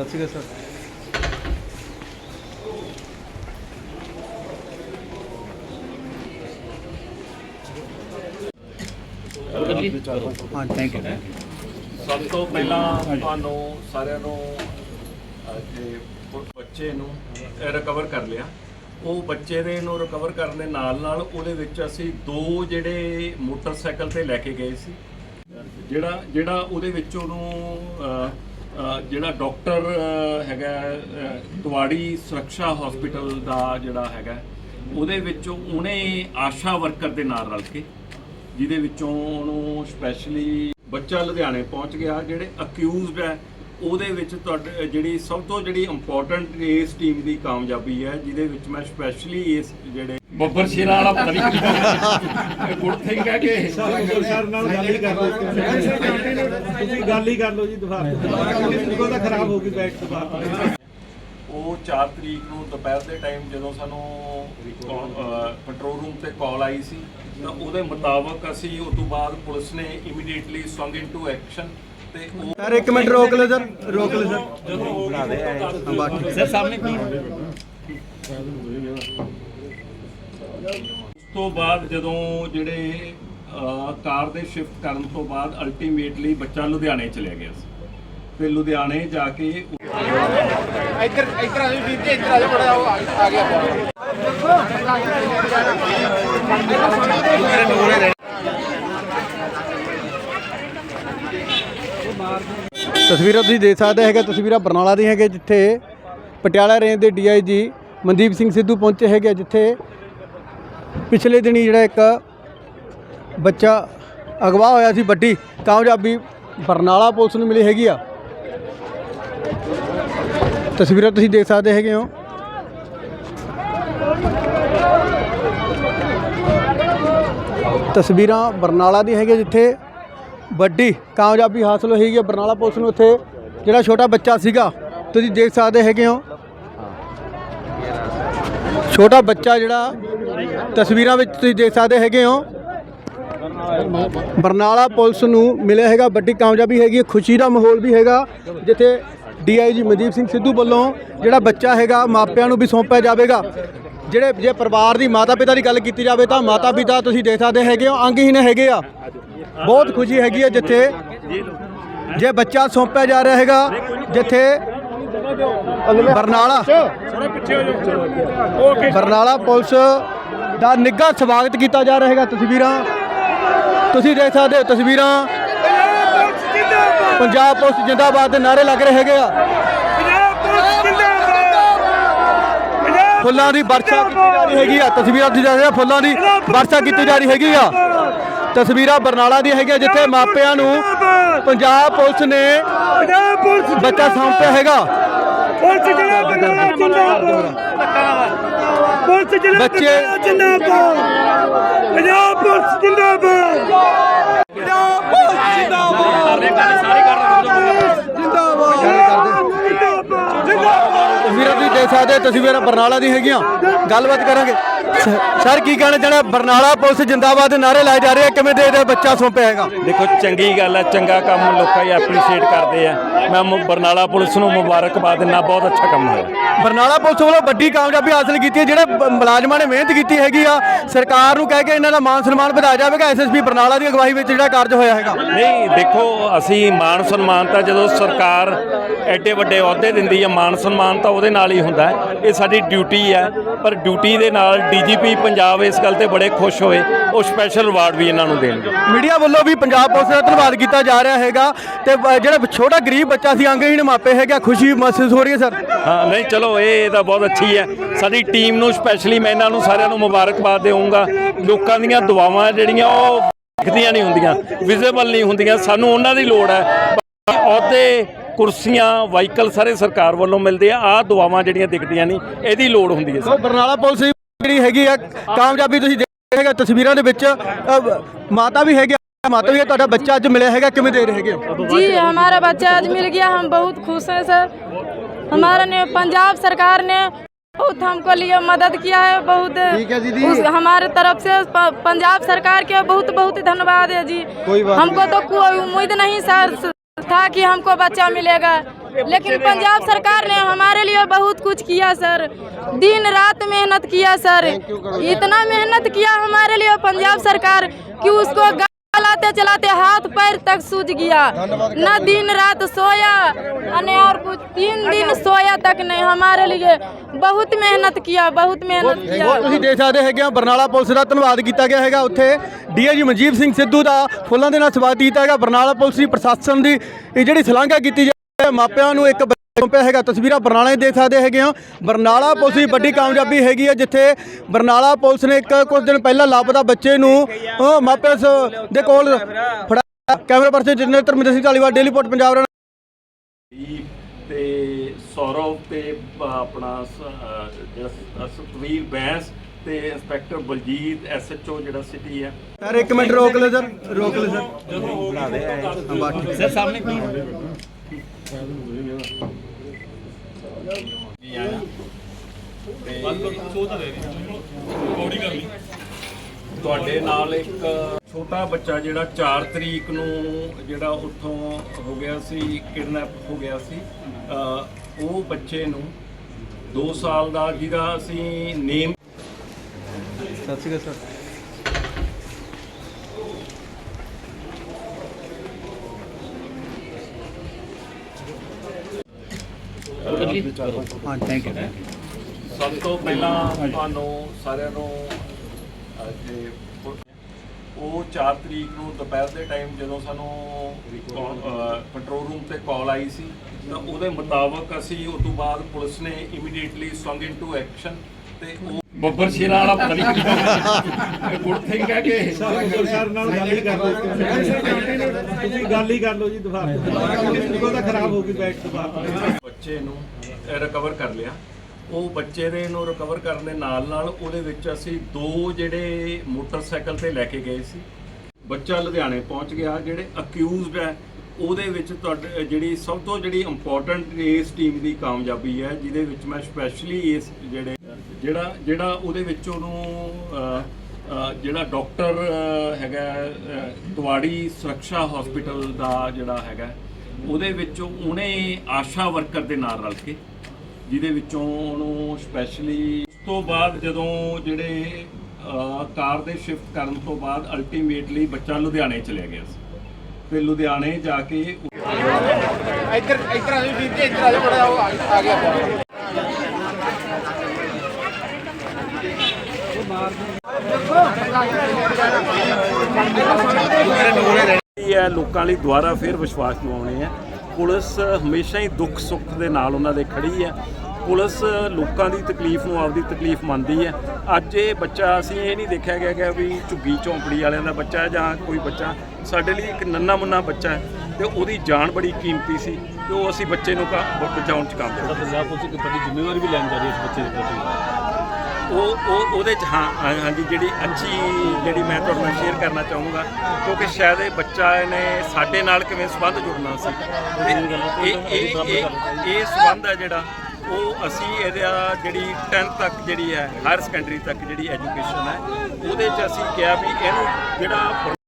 ਸਤਿ ਸ਼੍ਰੀ ਅਕਾਲ ਸਰ। ਹਾਂ ਥੈਂਕ ਯੂ ਸਭ ਤੋਂ ਪਹਿਲਾਂ ਤੁਹਾਨੂੰ ਸਾਰਿਆਂ ਨੂੰ ਤੇ ਬੱਚੇ ਨੂੰ ਰਿਕਵਰ ਕਰ ਲਿਆ। ਉਹ ਬੱਚੇ ਦੇ ਨੂੰ ਰਿਕਵਰ ਕਰਨ ਦੇ ਨਾਲ ਨਾਲ ਉਹਦੇ ਵਿੱਚ ਅਸੀਂ ਦੋ ਜਿਹੜੇ ਮੋਟਰਸਾਈਕਲ ਤੇ ਲੈ ਕੇ ਗਏ ਸੀ। ਜਿਹੜਾ ਜਿਹੜਾ ਉਹਦੇ ਵਿੱਚ ਉਹਨੂੰ ਜਿਹੜਾ ਡਾਕਟਰ ਹੈਗਾ ਅਹ, ਤਵਾੜੀ ਸੁਰੱਖਿਆ ਹਸਪੀਟਲ ਦਾ ਜਿਹੜਾ ਹੈਗਾ ਉਹਦੇ ਵਿੱਚੋਂ ਉਹਨੇ ਆਸ਼ਾ ਵਰਕਰ ਦੇ ਨਾਲ ਰਲ ਕੇ ਜਿਹਦੇ ਵਿੱਚੋਂ ਉਹਨੂੰ ਸਪੈਸ਼ਲੀ ਬੱਚਾ ਲੁਧਿਆਣੇ ਪਹੁੰਚ ਗਿਆ ਜਿਹੜੇ ਅਕਿਊਜ਼ਡ ਹੈ ਉਹਦੇ ਵਿੱਚ ਤੁਹਾਡੇ ਜਿਹੜੀ ਸਭ ਤੋਂ ਜਿਹੜੀ ਇੰਪੋਰਟੈਂਟ ਇਸ ਟੀਮ ਦੀ ਕਾਮਯਾਬੀ ਹੈ ਜਿਹਦੇ ਵਿੱਚ ਮੈਂ ਸਪੈਸ਼ਲੀ ਇਸ ਜਿਹੜੇ ਬੱਬਰ ਸ਼ੇਰਾਂ ਵਾਲਾ ਪਤਾ ਨਹੀਂ ਗੁੱਡ ਥਿੰਗ ਹੈ ਕਿ ਸਰ ਨਾਲ ਗੱਲ ਹੀ ਕਰ ਲਓ ਤੁਸੀਂ ਗੱਲ ਹੀ ਕਰ ਲਓ ਜੀ ਦੁਬਾਰਾ ਤਾਂ ਖਰਾਬ ਹੋ ਗਈ ਬੈਠ ਦੁਬਾਰਾ ਉਹ 4 ਤਰੀਕ ਨੂੰ ਦੁਪਹਿਰ ਦੇ ਟਾਈਮ ਜਦੋਂ ਸਾਨੂੰ ਕੰਟਰੋਲ ਰੂਮ ਤੇ ਕਾਲ ਆਈ ਸੀ ਤਾਂ ਉਹਦੇ ਮੁਤਾਬਕ ਅਸੀਂ ਉਸ ਤੋਂ ਬਾਅਦ ਪੁਲਿਸ ਨੇ ਇਮੀਡੀਏਟਲੀ ਸਵੰਗ ਇਨਟੂ ਐਕਸ਼ਨ ਤੇ ਉਹ ਸਰ ਇੱਕ ਮਿੰਟ ਰੋਕ ਲਓ ਸਰ ਰੋਕ ਲਓ ਸਰ। ਸਰ ਸਾਹਮਣੇ ਉਸ ਤੋਂ ਬਾਅਦ ਜਦੋਂ ਜਿਹੜੇ ਅਹ, ਕਾਰ ਦੇ ਸ਼ਿਫਟ ਕਰਨ ਤੋਂ ਬਾਅਦ ਅਲਟੀਮੇਟਲੀ ਬੱਚਾ ਲੁਧਿਆਣੇ ਚਲਿਆ ਗਿਆ ਸੀ। ਤੇ ਲੁਧਿਆਣੇ ਜਾ ਕੇ ਤਸਵੀਰਾਂ ਤੁਸੀਂ ਦੇਖ ਸਕਦੇ ਹੈਗੇ, ਤਸਵੀਰਾਂ ਬਰਨਾਲਾ ਦੀ ਹੈਗੇ ਜਿੱਥੇ ਪਟਿਆਲਾ ਰੇਂਜ ਦੇ ਡੀਆਈਜੀ ਮਨਦੀਪ ਸਿੰਘ ਸਿੱਧੂ ਪਹੁੰਚੇ ਹੈਗੇ ਜਿੱਥੇ ਪਿਛਲੇ ਦਿਨੀ ਜਿਹੜਾ ਇੱਕ ਬੱਚਾ ਅਗਵਾ ਹੋਇਆ ਸੀ, ਵੱਡੀ ਕਾਮਯਾਬੀ ਬਰਨਾਲਾ ਪੁਲਿਸ ਨੂੰ ਮਿਲੀ ਹੈਗੀ ਆ। ਤਸਵੀਰਾਂ ਤੁਸੀਂ ਦੇਖ ਸਕਦੇ ਹੈਗੇ ਹੋ। ਤਸਵੀਰਾਂ ਬਰਨਾਲਾ ਦੀ ਹੈਗੀ ਜਿੱਥੇ ਵੱਡੀ, ਕਾਮਯਾਬੀ ਹਾਸਲ ਹੋਈ ਹੈ ਬਰਨਾਲਾ ਪੁਲਿਸ ਨੂੰ ਉੱਥੇ, ਜਿਹੜਾ ਛੋਟਾ ਬੱਚਾ ਸੀਗਾ। ਤੁਸੀਂ ਦੇਖ ਸਕਦੇ ਹੈਗੇ ਹੋ। ਛੋਟਾ ਬੱਚਾ ਜਿਹੜਾ, ਤਸਵੀਰਾਂ ਵਿੱਚ ਤੁਸੀਂ ਦੇਖ ਸਕਦੇ ਹੈਗੇ ਹੋ। ਬਰਨਾਲਾ ਪੁਲਿਸ ਨੂੰ ਮਿਲਿਆ ਹੈਗਾ, ਵੱਡੀ ਕਾਮਯਾਬੀ ਹੈਗੀ ਖੁਸ਼ੀ ਦਾ ਮਾਹੌਲ ਵੀ ਹੈਗਾ। ਜਿੱਥੇ ਡੀਆਈਜੀ ਮਨਦੀਪ ਸਿੰਘ ਸਿੱਧੂ ਵੱਲੋਂ ਜਿਹੜਾ ਬੱਚਾ ਹੈਗਾ, ਮਾਪਿਆਂ ਨੂੰ ਵੀ ਸੌਂਪਿਆ ਜਾਵੇਗਾ। ਜਿਹੜੇ, ਜੇ ਪਰਿਵਾਰ ਦੀ ਮਾਤਾ ਪਿਤਾ ਦੀ ਗੱਲ ਕੀਤੀ ਜਾਵੇ ਤਾਂ ਮਾਤਾ ਪਿਤਾ ਤੁਸੀਂ ਦੇਖ ਸਕਦੇ ਹੈਗੇ ਹੋ ਅੰਗਹੀਨ ਹੈਗੇ ਆ। ਬਹੁਤ ਖੁਸ਼ੀ ਹੈਗੀ ਹੈ ਜਿੱਥੇ ਜੇ ਬੱਚਾ ਸੌਂਪਿਆ ਜਾ ਰਿਹਾ ਹੈਗਾ, ਜਿੱਥੇ ਬਰਨਾਲਾ ਬਰਨਾਲਾ ਪੁਲਿਸ ਦਾ ਨਿੱਘਾ ਸਵਾਗਤ ਕੀਤਾ ਜਾ ਰਿਹਾ ਹੈਗਾ ਤਸਵੀਰਾਂ। ਤੁਸੀਂ ਦੇਖ ਸਕਦੇ ਹੋ ਤਸਵੀਰਾਂ। ਪੰਜਾਬ ਪੁਲਿਸ ਜਿੰਦਾਬਾਦ ਦੇ ਨਾਰੇ ਲੱਗ ਰਹੇ ਹੈਗੇ ਆ। ਫੁੱਲਾਂ ਦੀ ਵਰਸ਼ਾ ਕੀਤੀ ਜਾ ਰਹੀ ਹੈਗੀ ਆ। ਤਸਵੀਰਾਂ ਤੁਸੀਂ ਦੇਖ ਰਹੇ ਹੋ ਫੁੱਲਾਂ ਦੀ ਵਰਸ਼ਾ ਕੀਤੀ ਜਾ ਰਹੀ ਹੈਗੀ ਆ। ਤਸਵੀਰਾਂ ਬਰਨਾਲਾ ਦੀ ਹੈਗੀਆਂ ਜਿੱਥੇ ਮਾਪਿਆਂ ਨੂੰ ਪੰਜਾਬ ਪੁਲਿਸ ਨੇ ਬੱਚਾ ਸੌਂਪਿਆ ਹੈਗਾ। ਪੁਲਿਸ ਜਿਹੜਾ ਬਰਨਾਲਾ ਜਿੰਦਾਬਾਦ। ਪੁਲਿਸ ਜਿਹੜਾ ਬੱਚੇ- ਬਰਨਾਲਾ ਜਿੰਦਾਬਾਦ। ਪੰਜਾਬ ਪੁਲਿਸ ਜਿੰਦਾਬਾਦ। ਪੰਜਾਬ ਪੁਲਿਸ ਜਿੰਦਾਬਾਦ। ਜਿੰਦਾਬਾਦ। ਜਿੰਦਾਬਾਦ ਤਸਵੀਰਾਂ ਤੁਸੀਂ ਦੇਖ ਸਕਦੇ ਤਸਵੀਰਾਂ ਬਰਨਾਲਾ ਦੀ ਹੈਗੀਆਂ। ਗੱਲਬਾਤ ਕਰਾਂਗੇ। ਸਰ ਕੀ ਕਹਿਣਾ ਚਾਹੁੰਦੇ ਬਰਨਾਲਾ ਪੁਲਿਸ ਜਿੰਦਾਬਾਦ ਦੇ ਨਾਰੇ ਲਾਏ ਜਾ ਰਹੇ ਆ। ਕਿਵੇਂ ਦੇ ਦੇ ਬੱਚਾ ਸੌਂਪਿਆ ਹੈਗਾ? ਦੇਖੋ ਚੰਗੀ ਗੱਲ ਹੈ ਚੰਗਾ ਕੰਮ ਲੋਕਾਂ ਹੀ ਐਪਰੀਸ਼ੀਏਟ ਕਰਦੇ ਆ। ਮੈਂ ਮ- ਬਰਨਾਲਾ ਪੁਲਿਸ ਨੂੰ ਮੁਬਾਰਕਬਾਦ ਦਿੰਦਾ ਬਹੁਤ ਅੱਛਾ ਕੰਮ ਹੋਇਆ। ਬਰਨਾਲਾ ਪੁਲਿਸ ਵੱਲੋਂ ਵੱਡੀ ਕਾਮਯਾਬੀ ਹਾਸਲ ਕੀਤੀ ਹੈ ਜਿਹੜੇ ਬ- ਮੁਲਾਜ਼ਮਾਂ ਨੇ ਮਿਹਨਤ ਕੀਤੀ ਹੈਗੀ ਆ। ਸਰਕਾਰ ਨੂੰ ਕਹਿ ਕੇ ਇਹਨਾਂ ਦਾ ਮਾਨ ਸਨਮਾਨ ਵਧਾਇਆ ਜਾਵੇਗਾ। ਐਸਐਸਪੀ ਬਰਨਾਲਾ ਦੀ ਅਗਵਾਈ ਵਿੱਚ ਜਿਹੜਾ ਕਾਰਜ ਹੋਇਆ ਹੈਗਾ। ਨਹੀਂ ਦੇਖੋ ਅਸੀਂ ਮਾਨ ਸਨਮਾਨ ਤਾਂ ਜਦੋਂ ਸਰਕਾਰ ਐਡੇ ਵੱਡੇ ਅਹੁਦੇ ਦਿੰਦੀ ਹੈ ਮਾਨ ਸਨਮਾਨ ਤਾਂ ਉਹਦੇ ਨਾਲ ਹੀ ਹੁੰਦਾ। ਹੈ ਇਹ ਸਾਡੀ ਡਿਊਟੀ ਹੈ ਪਰ ਡਿਊਟੀ ਦੇ ਨਾਲ ਡੀਜੀਪੀ ਪੰਜਾਬ ਇਸ ਗੱਲ ਤੇ ਬੜੇ ਖੁਸ਼ ਹੋਏ। ਉਹ ਸਪੈਸ਼ਲ ਅਵਾਰਡ ਵੀ ਇਹਨਾਂ ਨੂੰ ਦੇਣਗੇ। ਮੀਡੀਆ ਵੱਲੋਂ ਵੀ ਪੰਜਾਬ ਪੁਲਿਸ ਦਾ ਧੰਨਵਾਦ ਕੀਤਾ ਜਾ ਰਿਹਾ ਹੈਗਾ ਤੇ ਜਿਹੜਾ ਛੋਟਾ ਗਰੀਬ ਬੱਚਾ ਸੀ ਅੰਗਹੀਣ ਮਾਪੇ ਹੈਗਾ ਖੁਸ਼ੀ ਮਹਿਸੂਸ ਹੋ ਰਹੀ ਹੈ ਸਰ? ਹਾਂ ਨਹੀਂ ਚਲੋ ਇਹ ਤਾਂ ਬਹੁਤ ਅੱਛੀ ਹੈ। ਸਾਡੀ ਟੀਮ ਨੂੰ ਸਪੈਸ਼ਲੀ ਮੈਂ ਇਹਨਾਂ ਨੂੰ ਸਾਰਿਆਂ ਨੂੰ ਮੁਬਾਰਕਬਾਦ ਦੇਵਾਂਗਾ ਲੋਕਾਂ ਦੀਆਂ ਦੁਆਵਾਂ ਜਿਹੜੀਆਂ ਉਹ ਦਿਖਦੀਆਂ ਨਹੀਂ ਹੁੰਦੀਆਂ ਵਿਜ਼ੀਬਲ ਨਹੀਂ ਹੁੰਦੀਆਂ। ਸਾਨੂੰ ਉਹਨਾਂ ਦੀ ਲੋੜ ਹੈ। ਅਹੁਦੇ ਕੁਰਸੀਆਂ ਵਾਹੀਕਲ ਸਾਰੇ ਸਰਕਾਰ ਵੱਲੋਂ ਮਿਲਦੇ ਆ। ਆਹ ਦੁਆਵਾਂ ਜਿਹੜੀਆਂ ਦਿਖਦੀਆਂ ਨਹੀਂ ਇਹਦੀ ਲੋੜ ਹੁੰਦੀ ਹੈ ਸੋ ਬਰਨਾਲਾ ਪੁਲਿਸ ਜਿਹੜੀ ਹੈਗੀ ਆ ਕਾਮਯਾਬੀ ਤੁਸੀਂ ਦੇਖ ਹੈਗਾ ਤਸਵੀਰਾਂ ਦੇ ਵਿੱਚ ਅ, ਮਾਤਾ ਵੀ ਹੈਗੀ ਆ, ਮਾਤਾ ਵੀ ਹੈ ਤੁਹਾਡਾ ਬੱਚਾ ਅੱਜ ਮਿਲਿਆ ਹੈਗਾ ਕਿਵੇਂ ਦੇ ਰਹੇ ਹੈਗੇ ਹੋ जी हमारा बच्चा आज मिल गया हम बहुत खुश हैं सर हमारा ने पंजाब सरकार ने बहुत हमको लिए मदद किया है बहुत ठीक है दीदी। उस हमारे तरफ से प- पंजाब सरकार के बहुत बहुत धन्यवाद है जी कोई बात हमको तो कोई उम्मीद नहीं सर था कि हमको बच्चा मिलेगा लेकिन पंजाब सरकार ने हमारे लिए बहुत कुछ किया सर दिन रात मेहनत किया सर इतना मेहनत किया हमारे लिए पंजाब सरकार कि उसको चलाते चलाते हाथ पैर तक सूझ गया न दिन रात सोया अने और कुछ तीन दिन सोया तक नहीं हमारे लिए बहुत मेहनत किया बहुत मेहनत ਬਹੁਤ किया ਤੁਸੀਂ ਦੇਖ ਸਕਦੇ ਹੈਗੇ ਆ ਬਰਨਾਲਾ ਪੁਲਿਸ ਦਾ ਧੰਨਵਾਦ ਕੀਤਾ ਗਿਆ ਹੈਗਾ ਉੱਥੇ ਡੀਆਈਜੀ ਮਨਜੀਤ ਸਿੰਘ ਸਿੱਧੂ ਦਾ ਫੁੱਲਾਂ ਦੇ ਨਾਲ ਸਵਾਗਤ ਕੀਤਾ ਹੈਗਾ ਬਰਨਾਲਾ ਪੁਲਿਸ ਦੀ ਪ੍ਰਸ਼ਾਸਨ ਦੀ ਇਹ ਜਿਹੜੀ ਸ਼ਲਾਘਾ ਕੀਤੀ ਜਾ ਹੈ ਮਾਪਿਆਂ ਨੂੰ ਇੱਕ ਪਿਆ ਹੈਗਾ ਤਸਵੀਰਾਂ ਬਰਨਾਲਾ ਦੇਖ ਸਕਦੇ ਹੈਗੇ ਆ ਬਰਨਾਲਾ ਪੁਲਿਸ ਦੀ ਵੱਡੀ ਕਾਮਯਾਬੀ ਹੈਗੀ ਹੈ ਜਿੱਥੇ ਬਰਨਾਲਾ ਪੁਲਿਸ ਨੇ ਇੱਕ ਕੁਝ ਦਿਨ ਪਹਿਲਾਂ ਲਾਪਤਾ ਬੱਚੇ ਨੂੰ ਮਾਪਿਆਂ ਦੇ ਕੋਲ ਫੜਾ camera person general Dharminder Singh Dhaliwal daily post Punjab ਤੇ ਸੌਰਵ ਤੇ ਆਪਣਾ ਜਿਹੜਾ ਸਤਵੀਰ ਬੈਂਸ ਤੇ ਇੰਸਪੈਕਟਰ ਬਲਜੀਤ ਐਸਐਚਓ ਜਿਹੜਾ ਸਿਟੀ ਹੈ। ਸਰ ਇੱਕ ਮਿੰਟ ਰੋਕ ਲਓ ਸਰ ਰੋਕ ਲਓ ਸਰ। ਸਰ ਸਾਹਮਣੇ ਜੀ ਆਇਆ ਤੇ ਤੁਹਾਡੇ ਨਾਲ ਇੱਕ ਛੋਟਾ ਬੱਚਾ ਜਿਹੜਾ 4 ਤਰੀਕ ਨੂੰ ਜਿਹੜਾ ਉੱਥੋਂ ਹੋ ਗਿਆ ਸੀ, ਕਿਡਨੈਪ ਹੋ ਗਿਆ ਸੀ ਉਹ ਬੱਚੇ ਨੂੰ 2 ਸਾਲ ਦਾ ਜਿਹਦਾ ਅਸੀਂ ਨੇਮ ਸਤਿ ਸ਼੍ਰੀ ਅਕਾਲ ਸਰ। ਹਾਂ ਥੈਂਕ ਯੂ ਸਭ ਤੋਂ ਪਹਿਲਾਂ ਤੁਹਾਨੂੰ ਸਾਰਿਆਂ ਨੂੰ ਤੇ ਉਹ 4 ਤਰੀਕ ਨੂੰ ਦੁਪਹਿਰ ਦੇ ਟਾਈਮ ਜਦੋਂ ਸਾਨੂੰ ਕੰਟਰੋਲ ਰੂਮ ਤੇ ਕਾਲ ਆਈ ਸੀ ਤਾਂ ਉਹਦੇ ਮੁਤਾਬਕ ਅਸੀਂ ਉਸ ਤੋਂ ਬਾਅਦ ਪੁਲਿਸ ਨੇ ਇਮੀਡੀਏਟਲੀ ਸਵੰਗ ਇਨਟੂ ਐਕਸ਼ਨ ਤੇ ਉਹ ਬੱਬਰ ਸ਼ੇਰਾਂ ਵਾਲਾ ਪਤਾ ਨਹੀਂ ਗੁੱਡ ਥਿੰਗ ਹੈ ਕਿ ਸਰ ਨਾਲ ਗੱਲ ਹੀ ਕਰ ਲਓ ਤੁਸੀਂ ਗੱਲ ਹੀ ਕਰ ਲਓ ਜੀ ਦੁਬਾਰਾ। ਦੁਬਾਰਾ ਤਾਂ ਖਰਾਬ ਹੋ ਗਈ ਬੈਠ ਦੁਬਾਰਾ ਬੱਚੇ ਨੂੰ ਰਿਕਵਰ ਕਰ ਲਿਆ। ਉਹ ਬੱਚੇ ਦੇ ਨੂੰ ਰਿਕਵਰ ਕਰਨ ਦੇ ਨਾਲ ਨਾਲ ਉਹਦੇ ਵਿੱਚ ਅਸੀਂ ਦੋ ਜਿਹੜੇ ਮੋਟਰਸਾਈਕਲ ਤੇ ਲੈ ਕੇ ਗਏ ਸੀ। ਬੱਚਾ ਲੁਧਿਆਣੇ ਪਹੁੰਚ ਗਿਆ ਜਿਹੜੇ ਅਕਿਊਜ਼ਡ ਹੈ ਉਹਦੇ ਵਿੱਚ ਤੁਹਾਡੇ ਜਿਹੜੀ ਸਭ ਤੋਂ ਜਿਹੜੀ ਇੰਪੋਰਟੈਂਟ ਇਸ ਟੀਮ ਦੀ ਕਾਮਯਾਬੀ ਹੈ ਜਿਹਦੇ ਵਿੱਚ ਮੈਂ ਸਪੈਸ਼ਲੀ ਇਸ ਜਿਹੜੇ ਜਿਹੜਾ ਜਿਹੜਾ ਉਹਦੇ ਵਿੱਚ ਉਹਨੂੰ ਜਿਹੜਾ ਡਾਕਟਰ ਹੈਗਾ ਅ, ਤਵਾੜੀ ਸੁਰੱਖਿਆ ਹਸਪੀਟਲ ਦਾ ਜਿਹੜਾ ਹੈਗਾ ਉਹਦੇ ਵਿੱਚ ਉਹਨੇ ਆਸ਼ਾ ਵਰਕਰ ਦੇ ਨਾਲ ਰਲ ਕੇ ਜਿਹਦੇ ਵਿੱਚੋਂ ਉਹਨੂੰ ਸਪੈਸ਼ਲੀ ਉਸ ਤੋਂ ਬਾਅਦ ਜਦੋਂ ਜਿਹੜੇ ਕਾਰ ਦੇ ਸ਼ਿਫਟ ਕਰਨ ਤੋਂ ਬਾਅਦ ਅਲਟੀਮੇਟਲੀ ਬੱਚਾ ਲੁਧਿਆਣੇ ਚਲਿਆ ਗਿਆ ਸੀ। ਤੇ ਲੁਧਿਆਣੇ ਜਾ ਕੇ ਇਹ ਹੈ, ਲੋਕਾਂ ਲਈ ਦੁਬਾਰਾ ਫਿਰ ਵਿਸ਼ਵਾਸ ਦਿਵਾਉਣੇ ਹੈ। ਪੁਲਿਸ ਹਮੇਸ਼ਾ ਹੀ ਦੁੱਖ ਸੁੱਖ ਦੇ ਨਾਲ ਉਹਨਾਂ ਦੇ ਖੜੀ ਹੈ। ਪੁਲਿਸ ਲੋਕਾਂ ਦੀ ਤਕਲੀਫ ਨੂੰ ਆਪਦੀ ਤਕਲੀਫ ਮੰਨਦੀ ਹੈ। ਅੱਜ ਇਹ ਬੱਚਾ, ਅਸੀਂ ਇਹ ਨਹੀਂ ਦੇਖਿਆ ਗਿਆ ਕਿ ਵੀ ਝੁੱਗੀ ਝੌਂਪੜੀ ਵਾਲਿਆਂ ਦਾ ਬੱਚਾ ਜਾਂ ਕੋਈ ਬੱਚਾ। ਸਾਡੇ ਲਈ ਇੱਕ ਨੰਨਾ ਮੁੰਨਾ ਬੱਚਾ ਹੈ ਤੇ ਉਹਦੀ ਜਾਨ ਬੜੀ ਕੀਮਤੀ ਸੀ ਤੇ ਉਹ ਅਸੀਂ ਬੱਚੇ ਨੂੰ ਬਚਾਉਣ ਚ ਕੰਮ ਹੋਏ। ਪੰਜਾਬ ਪੁਲਿਸ ਇੱਕ ਬੜੀ ਜ਼ਿੰਮੇਵਾਰੀ ਵੀ ਲੈਣ ਜਾ ਰਹੀ ਹੈ ਇਸ ਬੱਚੇ ਦੇ ਪ੍ਰਤੀ। ਉਹ ਉਹ ਉਹਦੇ ਚ ਹਾਂ ਹਾਂ- ਹਾਂਜੀ ਜਿਹੜੀ ਅੱਛੀ ਜਿਹੜੀ ਮੈਂ ਤੁਹਾਡੇ ਨਾਲ ਸ਼ੇਅਰ ਕਰਨਾ ਚਾਹੂੰਗਾ ਕਿਉਂਕਿ ਸ਼ਾਇਦ ਇਹ ਬੱਚਾ ਨੇ ਸਾਡੇ ਨਾਲ ਕਿਵੇਂ ਸੰਬੰਧ ਜੁੜਨਾ ਸੀ। ਇਹ ਇਹ ਇਹ ਇਹ ਸੰਬੰਧ ਹੈ ਜਿਹੜਾ ਉਹ ਅਸੀਂ ਇਹਦਾ ਜਿਹੜੀ 10th ਤੱਕ ਜਿਹੜੀ ਹੈ ਹਾਇਰ ਸੈਕੰਡਰੀ ਤੱਕ ਜਿਹੜੀ ਐਜੂਕੇਸ਼ਨ ਹੈ ਉਹਦੇ ਚ ਅਸੀਂ ਕਿਹਾ ਵੀ ਇਹਨੂੰ ਜਿਹੜਾ